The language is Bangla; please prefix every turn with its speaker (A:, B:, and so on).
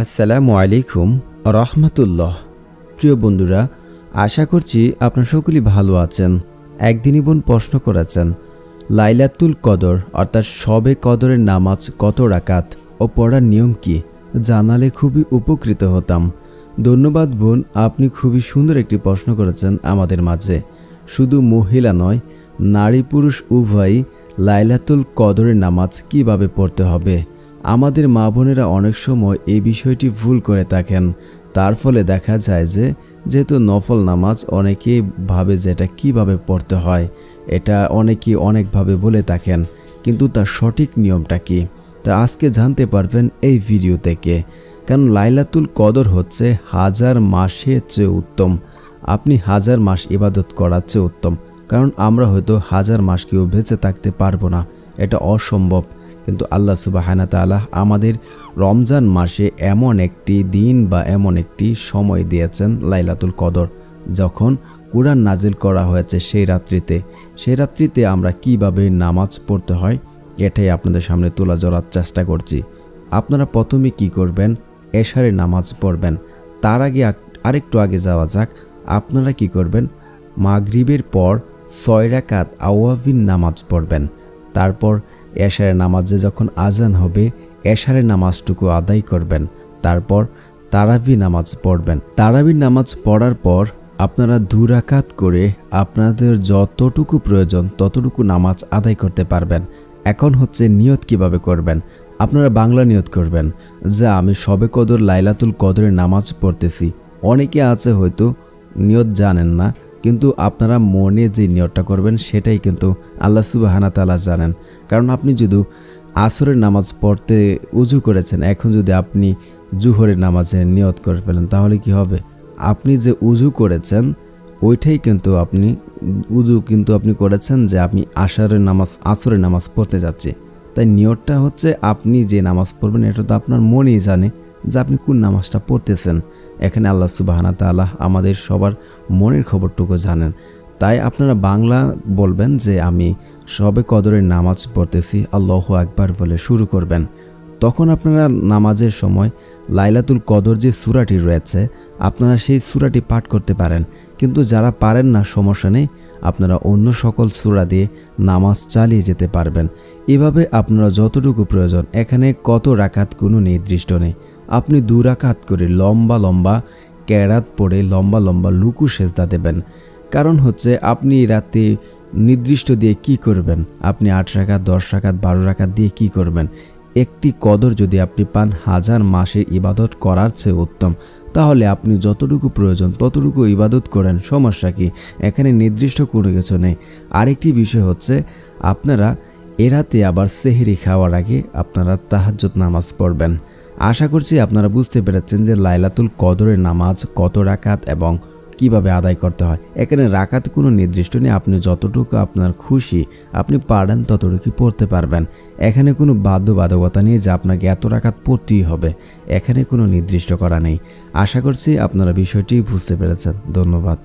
A: আসসালামু আলাইকুম, রহমতুল্লাহ। প্রিয় বন্ধুরা, আশা করছি আপনার সকলেই ভালো আছেন। একদিনই বোন প্রশ্ন করেছেন, লাইলাতুল কদর, অর্থাৎ সবে কদরের নামাজ কত রাকাত ও পড়ার নিয়ম কি? জানালে খুবই উপকৃত হতাম। ধন্যবাদ বোন, আপনি খুবই সুন্দর একটি প্রশ্ন করেছেন আমাদের মাঝে। শুধু মহিলা নয়, নারী পুরুষ উভয়ই লাইলাতুল কদরের নামাজ কীভাবে পড়তে হবে? আমাদের মা বোনেরা অনেক সময় এই বিষয়টি ভুল করে থাকেন। তার ফলে দেখা যায় যে, যেহেতু নফল নামাজ অনেকেই ভাবে যে এটা কীভাবে পড়তে হয়, এটা অনেকেই অনেকভাবে বলে থাকেন। কিন্তু তার সঠিক নিয়মটা কি? তা আজকে জানতে পারবেন এই ভিডিও থেকে। কারণ লাইলাতুল কদর হচ্ছে হাজার মাসের চেয়ে উত্তম। আপনি হাজার মাস ইবাদত করার চেয়ে উত্তম। কারণ আমরা হয়তো হাজার মাস কেউ বেঁচে থাকতে পারব না। এটা অসম্ভব। কিন্তু আল্লাহ সুবাহানা তাআলা আমাদের রমজান মাসে এমন একটি দিন বা এমন একটি সময় দিয়েছেন লাইলাতুল কদর, যখন কোরআন নাজিল করা হয়েছে সেই রাত্রিতে। সেই রাত্রিতে আমরা কীভাবে নামাজ পড়তে হয়, এটাই আপনাদের সামনে তোলা ধরার চেষ্টা করছি। আপনারা প্রথমে কি করবেন? এশারে নামাজ পড়বেন। তার আগে আরেকটু আগে যাওয়া যাক। আপনারা কি করবেন? মাগরিবের পর ছয় রাকাত আওয়াবিন নামাজ পড়বেন। তারপর এশারের নামাজে যখন আজান হবে, এশারের নামাজটুকু আদায় করবেন। তারপর তারাবি নামাজ পড়বেন। তারাবি নামাজ পড়ার পর আপনারা দুরাকাত করে আপনাদের যতটুকু প্রয়োজন ততটুকু নামাজ আদায় করতে পারবেন। এখন হচ্ছে নিয়ত কীভাবে করবেন? আপনারা বাংলা নিয়ত করবেন যে, আমি সবে কদর লাইলাতুল কদরের নামাজ পড়তেছি। অনেকে আছে হয়তো নিয়ত জানেন না কিন্তু আপনারা মনে যে নিয়তটা করবেন সেটাই কিন্তু আল্লাহ সুবাহানা তালা জানেন। কারণ আপনি যদি আসরের নামাজ পড়তে উজু করেছেন, এখন যদি আপনি জুহরের নামাজে নিয়ত করে ফেলেন, তাহলে কি হবে? আপনি যে উজু করেছেন, ওইটাই কিন্তু আপনি উজু কিন্তু আপনি করেছেন যে আপনি আশারের নামাজ, আসরের নামাজ পড়তে যাচ্ছি। তাই নিয়তটা হচ্ছে আপনি যে নামাজ পড়বেন, এটা তো আপনার মনেই জানে। যে আপনি কোন নামাজটা পড়তেছেন, এখানে আল্লাহ সুবাহানা তাআলা আমাদের সবার মনের খবরটুকু জানেন। তাই আপনারা বাংলা বলবেন যে, আমি সবে কদরের নামাজ পড়তেছি, আল্লাহ আকবার বলে শুরু করবেন। তখন আপনারা নামাজের সময় লাইলাতুল কদর যে সুরাটি রয়েছে, আপনারা সেই সুরাটি পাঠ করতে পারেন। কিন্তু যারা পারেন না, সমস্যা নেই, আপনারা অন্য সকল সুরা দিয়ে নামাজ চালিয়ে যেতে পারবেন। এভাবে আপনারা যতটুকু প্রয়োজন, এখানে কত রাকাত কোনো নির্দিষ্ট নেই। আপনি দু রাকাত করে লম্বা লম্বা ক্যারাত পড়ে লম্বা লম্বা লুকু সেজদা দেবেন। কারণ হচ্ছে আপনি রাতে নির্দিষ্ট দিয়ে কি করবেন? আপনি আট রাকাত, দশ রাকাত, বারো রাকাত দিয়ে কি করবেন? একটি কদর যদি আপনি পান হাজার মাসের ইবাদত করার চেয়ে উত্তম। তাহলে আপনি যতটুকু প্রয়োজন ততটুকু ইবাদত করেন। সমস্যা কি? এখানে নির্দিষ্ট কোনো কিছু নেই। আরেকটি বিষয় হচ্ছে আপনারা এরাতে আবার সেহেরি খাওয়ার আগে আপনারা তাহাজ্জুদ নামাজ পড়বেন। আশা করছি আপনারা বুঝতে পেরেছেন যে লাইলাতুল কদরের নামাজ কত রাকাত এবং কীভাবে আদায় করতে হয়। এখানে রাকাত কোনো নির্দিষ্ট নেই, আপনি যতটুকু আপনার খুশি আপনি পারেন ততটুকু পড়তে পারবেন। এখানে কোনো বাধ্যবাধকতা নেই যে আপনাকে এত রাকাত পড়তেই হবে, এখানে কোনো নির্দিষ্ট করা নেই। আশা করছি আপনারা বিষয়টি বুঝতে পেরেছেন। ধন্যবাদ।